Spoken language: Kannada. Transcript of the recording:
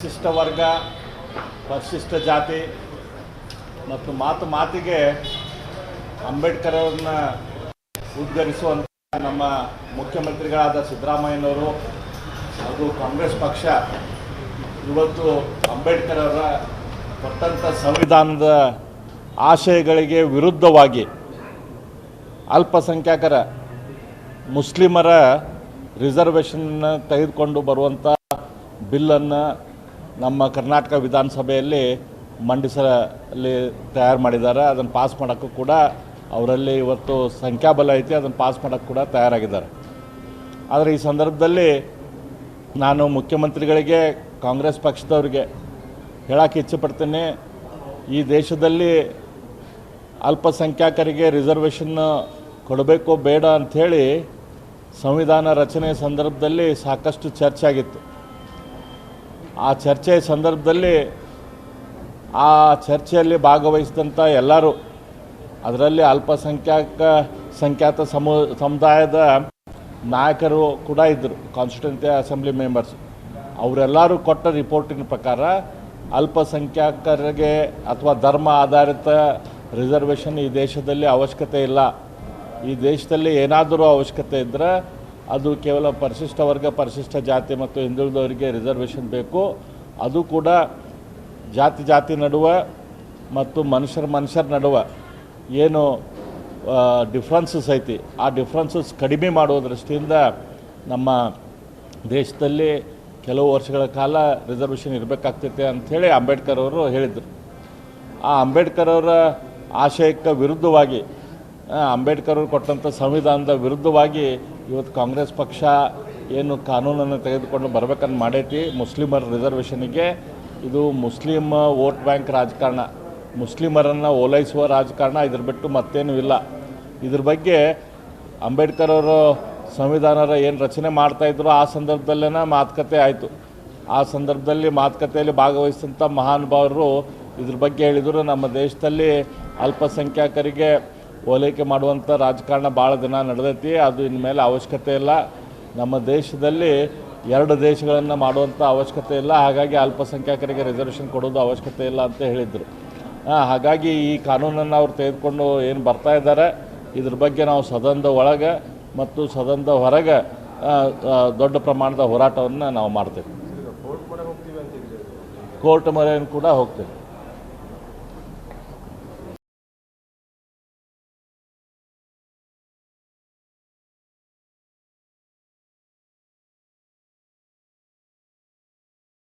ಪರಿಶಿಷ್ಟ ವರ್ಗ ಪರಿಶಿಷ್ಟ ಜಾತಿ ಮತ್ತು ಮಾತು ಮಾತಿಗೆ ಅಂಬೇಡ್ಕರ್ ಅವ್ರನ್ನ ಉದ್ಗರಿಸುವಂಥ ನಮ್ಮ ಮುಖ್ಯಮಂತ್ರಿಗಳಾದ ಸಿದ್ದರಾಮಯ್ಯನವರು ಹಾಗೂ ಕಾಂಗ್ರೆಸ್ ಪಕ್ಷ ಇವತ್ತು ಅಂಬೇಡ್ಕರ್ ಅವರ ಕೊಟ್ಟಂಥ ಸಂವಿಧಾನದ ಆಶಯಗಳಿಗೆ ವಿರುದ್ಧವಾಗಿ ಅಲ್ಪಸಂಖ್ಯಾತರ ಮುಸ್ಲಿಮರ ರಿಸರ್ವೇಷನ್ ತೆಗೆದುಕೊಂಡು ಬರುವಂಥ ಬಿಲ್ಲನ್ನು ನಮ್ಮ ಕರ್ನಾಟಕ ವಿಧಾನಸಭೆಯಲ್ಲಿ ಮಂಡಿಸಲಿ ತಯಾರು ಮಾಡಿದ್ದಾರೆ. ಅದನ್ನು ಪಾಸ್ ಮಾಡೋಕ್ಕೂ ಕೂಡ ಅವರಲ್ಲಿ ಇವತ್ತು ಸಂಖ್ಯಾಬಲ ಐತಿ, ಅದನ್ನು ಪಾಸ್ ಮಾಡೋಕ್ಕೆ ಕೂಡ ತಯಾರಾಗಿದ್ದಾರೆ. ಆದರೆ ಈ ಸಂದರ್ಭದಲ್ಲಿ ನಾನು ಮುಖ್ಯಮಂತ್ರಿಗಳಿಗೆ, ಕಾಂಗ್ರೆಸ್ ಪಕ್ಷದವರಿಗೆ ಹೇಳೋಕ್ಕೆ ಇಚ್ಛೆಪಡ್ತೀನಿ, ಈ ದೇಶದಲ್ಲಿ ಅಲ್ಪಸಂಖ್ಯಾತರಿಗೆ ರಿಸರ್ವೇಷನ್ ಕೊಡಬೇಕು ಬೇಡ ಅಂಥೇಳಿ ಸಂವಿಧಾನ ರಚನೆ ಸಂದರ್ಭದಲ್ಲಿ ಸಾಕಷ್ಟು ಚರ್ಚೆ ಆಗಿತ್ತು. ಆ ಚರ್ಚೆ ಸಂದರ್ಭದಲ್ಲಿ ಆ ಚರ್ಚೆಯಲ್ಲಿ ಭಾಗವಹಿಸಿದಂಥ ಎಲ್ಲರೂ ಅದರಲ್ಲಿ ಅಲ್ಪಸಂಖ್ಯಾತ ಸಂಖ್ಯಾತ ಸಮು, ಸಮುದಾಯದ ನಾಯಕರು ಕೂಡ ಇದ್ದರು ಕಾನ್ಸ್ಟಿಟ್ಯೂನ್ಸಿ ಅಸೆಂಬ್ಲಿ ಮೆಂಬರ್ಸ್ ಅವರೆಲ್ಲರೂ ಕೊಟ್ಟ ರಿಪೋರ್ಟಿನ ಪ್ರಕಾರ ಅಲ್ಪಸಂಖ್ಯಾತರಿಗೆ ಅಥವಾ ಧರ್ಮ ಆಧಾರಿತ ರಿಸರ್ವೇಷನ್ ಈ ದೇಶದಲ್ಲಿ ಅವಶ್ಯಕತೆ ಇಲ್ಲ. ಈ ದೇಶದಲ್ಲಿ ಏನಾದರೂ ಅವಶ್ಯಕತೆ ಇದ್ದರೆ ಅದು ಕೇವಲ ಪರಿಶಿಷ್ಟ ವರ್ಗ, ಪರಿಶಿಷ್ಟ ಜಾತಿ ಮತ್ತು ಹಿಂದುಳಿದವರಿಗೆ ರಿಸರ್ವೇಷನ್ ಬೇಕು. ಅದು ಕೂಡ ಜಾತಿ ಜಾತಿ ನಡುವೆ ಮತ್ತು ಮನುಷ್ಯರ ಮನುಷ್ಯರ ನಡುವೆ ಏನು ಡಿಫ್ರೆನ್ಸಸ್ ಐತಿ. ಆ ಡಿಫ್ರೆನ್ಸಸ್ ಕಡಿಮೆ ಮಾಡುವ ದೃಷ್ಟಿಯಿಂದ ನಮ್ಮ ದೇಶದಲ್ಲಿ ಕೆಲವು ವರ್ಷಗಳ ಕಾಲ ರಿಸರ್ವೇಷನ್ ಇರಬೇಕಾಗ್ತೈತೆ ಅಂಥೇಳಿ ಅಂಬೇಡ್ಕರ್ ಅವರು ಹೇಳಿದರು. ಆ ಅಂಬೇಡ್ಕರ್ ಅವರ ಆಶಯಕ್ಕೆ ವಿರುದ್ಧವಾಗಿ ಅಂಬೇಡ್ಕರ್ ಅವರು ಕೊಟ್ಟಂಥ ಸಂವಿಧಾನದ ವಿರುದ್ಧವಾಗಿ ಇವತ್ತು ಕಾಂಗ್ರೆಸ್ ಪಕ್ಷ ಏನು ಕಾನೂನನ್ನು ತೆಗೆದುಕೊಂಡು ಬರ್ಬೇಕಂತ ಮಾಡೈತಿ. ಮುಸ್ಲಿಮರ ರಿಸರ್ವೇಷನ್ಗೆ ಇದು ಮುಸ್ಲಿಮ್ ವೋಟ್ ಬ್ಯಾಂಕ್ ರಾಜಕಾರಣ. ಮುಸ್ಲಿಮರನ್ನು ಓಲೈಸುವ ರಾಜಕಾರಣ ಇದ್ರ ಬಿಟ್ಟು ಮತ್ತೇನೂ ಇಲ್ಲ. ಇದ್ರ ಬಗ್ಗೆ ಅಂಬೇಡ್ಕರ್ ಅವರು ಸಂವಿಧಾನರ ಏನು ರಚನೆ ಮಾಡ್ತಾಯಿದ್ರು ಆ ಸಂದರ್ಭದಲ್ಲೇ ಮಾತುಕತೆ ಆಯಿತು. ಆ ಸಂದರ್ಭದಲ್ಲಿ ಮಾತುಕತೆಯಲ್ಲಿ ಭಾಗವಹಿಸಿದಂಥ ಮಹಾನುಭಾವರು ಇದ್ರ ಬಗ್ಗೆ ಹೇಳಿದರು. ನಮ್ಮ ದೇಶದಲ್ಲಿ ಅಲ್ಪಸಂಖ್ಯಾತರಿಗೆ ಓಲೈಕೆ ಮಾಡುವಂಥ ರಾಜಕಾರಣ ಭಾಳ ದಿನ ನಡೆದೈತಿ. ಅದು ಇನ್ಮೇಲೆ ಅವಶ್ಯಕತೆ ಇಲ್ಲ. ನಮ್ಮ ದೇಶದಲ್ಲಿ ಎರಡು ದೇಶಗಳನ್ನು ಮಾಡುವಂಥ ಅವಶ್ಯಕತೆ ಇಲ್ಲ. ಹಾಗಾಗಿ ಅಲ್ಪಸಂಖ್ಯಾತರಿಗೆ ರಿಸರ್ವೇಷನ್ ಕೊಡೋದು ಅವಶ್ಯಕತೆ ಇಲ್ಲ ಅಂತ ಹೇಳಿದರು. ಹಾಗಾಗಿ ಈ ಕಾನೂನನ್ನು ಅವ್ರು ತೆಗೆದುಕೊಂಡು ಏನು ಬರ್ತಾ ಇದ್ದಾರೆ ಇದ್ರ ಬಗ್ಗೆ ನಾವು ಸದನದ ಒಳಗೆ ಮತ್ತು ಸದನದ ಹೊರಗೆ ದೊಡ್ಡ ಪ್ರಮಾಣದ ಹೋರಾಟವನ್ನು ನಾವು ಮಾಡ್ತೇವೆ. ಕೋರ್ಟ್ ಮೊರೆಯನ್ನು ಕೂಡ ಹೋಗ್ತೇವೆ.